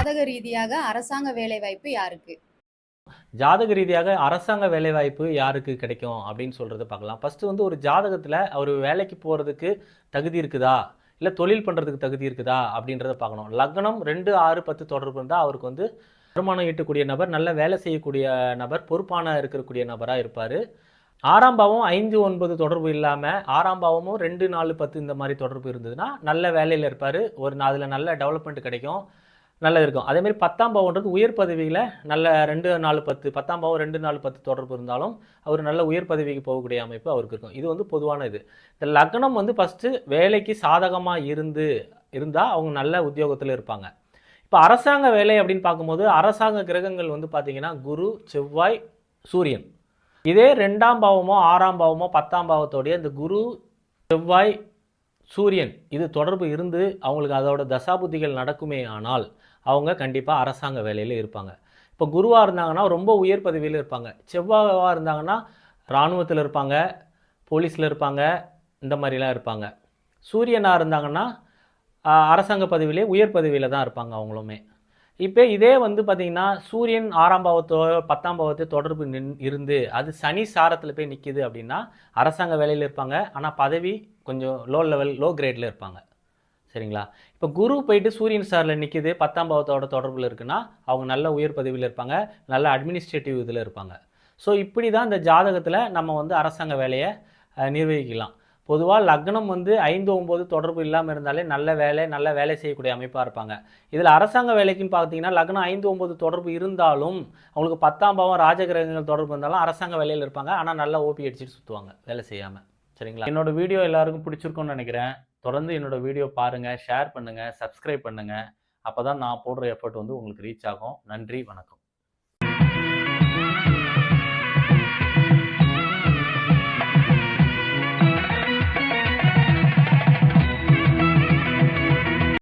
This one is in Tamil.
ஜாதக ரீதியாக அரசாங்க வேலைவாய்ப்பு யாருக்கு? ஜாதக ரீதியாக அரசாங்க வேலைவாய்ப்பு யாருக்கு கிடைக்கும் அப்படின்னு சொல்கிறத பார்க்கலாம். ஃபஸ்ட்டு வந்து ஒரு ஜாதகத்தில் அவர் வேலைக்கு போகிறதுக்கு தகுதி இருக்குதா? இல்லை தொழில் பண்ணுறதுக்கு தகுதி இருக்குதா? அப்படின்றத பார்க்கணும். லக்னம் ரெண்டு ஆறு பத்து தொடர்பு இருந்தால் அவருக்கு வந்து வருமானம் ஈட்டக்கூடிய நபர் நல்ல வேலை செய்யக்கூடிய நபர் பொறுப்பான இருக்கக்கூடிய நபராக இருப்பார். ஆறாம் பாவம் ஐந்து ஒன்பது தொடர்பு இல்லாமல் ஆறாம் பாவமும் ரெண்டு நாலு பத்து இந்த மாதிரி தொடர்பு இருந்ததுன்னா நல்ல வேலையில் இருப்பார். ஒரு அதில் நல்ல டெவலப்மெண்ட் கிடைக்கும். நல்லது இருக்கும். அதேமாரி பத்தாம் பாவன்றது உயர் பதவியில் நல்ல ரெண்டு நாலு பத்து பத்தாம் பாவம் ரெண்டு நாலு பத்து தொடர்பு இருந்தாலும் அவர் நல்ல உயர் பதவிக்கு போகக்கூடிய அமைப்பு அவருக்கு இருக்கும். இது வந்து பொதுவான இது. இந்த லக்னம் வந்து ஃபஸ்ட்டு வேலைக்கு சாதகமாக இருந்து இருந்தால் அவங்க நல்ல உத்தியோகத்தில் இருப்பாங்க. இப்போ அரசாங்க வேலை அப்படின்னு பார்க்கும்போது அரசாங்க கிரகங்கள் வந்து பார்த்தீங்கன்னா குரு செவ்வாய் சூரியன். இதே ரெண்டாம் பாவமோ ஆறாம் பாவமோ பத்தாம் பாவத்தோடைய இந்த குரு செவ்வாய் சூரியன் இது தொடர்பு இருந்து அவங்களுக்கு அதோட தசாபுத்திகள் நடக்குமே ஆனால் அவங்க கண்டிப்பாக அரசாங்க வேலையில் இருப்பாங்க. இப்போ குருவாக இருந்தாங்கன்னா ரொம்ப உயர் பதவியில் இருப்பாங்க. செவ்வாவாக இருந்தாங்கன்னா இராணுவத்தில் இருப்பாங்க போலீஸில் இருப்பாங்க இந்த மாதிரிலாம் இருப்பாங்க. சூரியனாக இருந்தாங்கன்னா அரசாங்க பதவியிலே உயர் பதவியில் தான் இருப்பாங்க அவங்களுமே. இப்போ இதே வந்து பார்த்திங்கன்னா சூரியன் ஆறாம் பாவத்தோ பத்தாம் பாவத்தோ தொடர்பு நின் இருந்து அது சனி சாரத்தில் போய் நிற்கிது அப்படின்னா அரசாங்க வேலையில் இருப்பாங்க. ஆனால் பதவி கொஞ்சம் லோ லெவல் லோ கிரேடில் இருப்பாங்க. சரிங்களா? இப்போ குரு போயிட்டு சூரியன் ஸ்டாரில் நிற்கிது பத்தாம் பாவத்தோட தொடர்பில் இருக்குன்னா அவங்க நல்ல உயர் பதவியில் இருப்பாங்க நல்ல அட்மினிஸ்ட்ரேட்டிவ் இதில் இருப்பாங்க. ஸோ இப்படி தான் இந்த ஜாதகத்தில் நம்ம வந்து அரசாங்க வேலையை நிர்வகிக்கலாம். பொதுவாக லக்னம் வந்து ஐந்து ஒம்பது தொடர்பு இல்லாமல் இருந்தாலே நல்ல வேலை நல்ல வேலை செய்யக்கூடிய அமைப்பாக இருப்பாங்க. இதில் அரசாங்க வேலைக்குன்னு பார்த்தீங்கன்னா லக்னம் ஐந்து ஒம்பது தொடர்பு இருந்தாலும் அவங்களுக்கு பத்தாம் பாவம் ராஜகிரகங்கள் தொடர்பு இருந்தாலும் அரசாங்க வேலையில் இருப்பாங்க. ஆனால் நல்லா ஓபி அடிச்சுட்டு சுற்றுவாங்க வேலை செய்யாமல் சரிங்களா? என்னோட வீடியோ எல்லாருக்கும் பிடிச்சிருக்கும்னு நினைக்கிறேன். தொடர்ந்து என்னோட வீடியோ பாருங்கள் ஷேர் பண்ணுங்கள் சப்ஸ்கிரைப் பண்ணுங்கள் அப்போ தான் நான் போடுற எஃபர்ட் வந்து உங்களுக்கு ரீச் ஆகும். நன்றி வணக்கம்.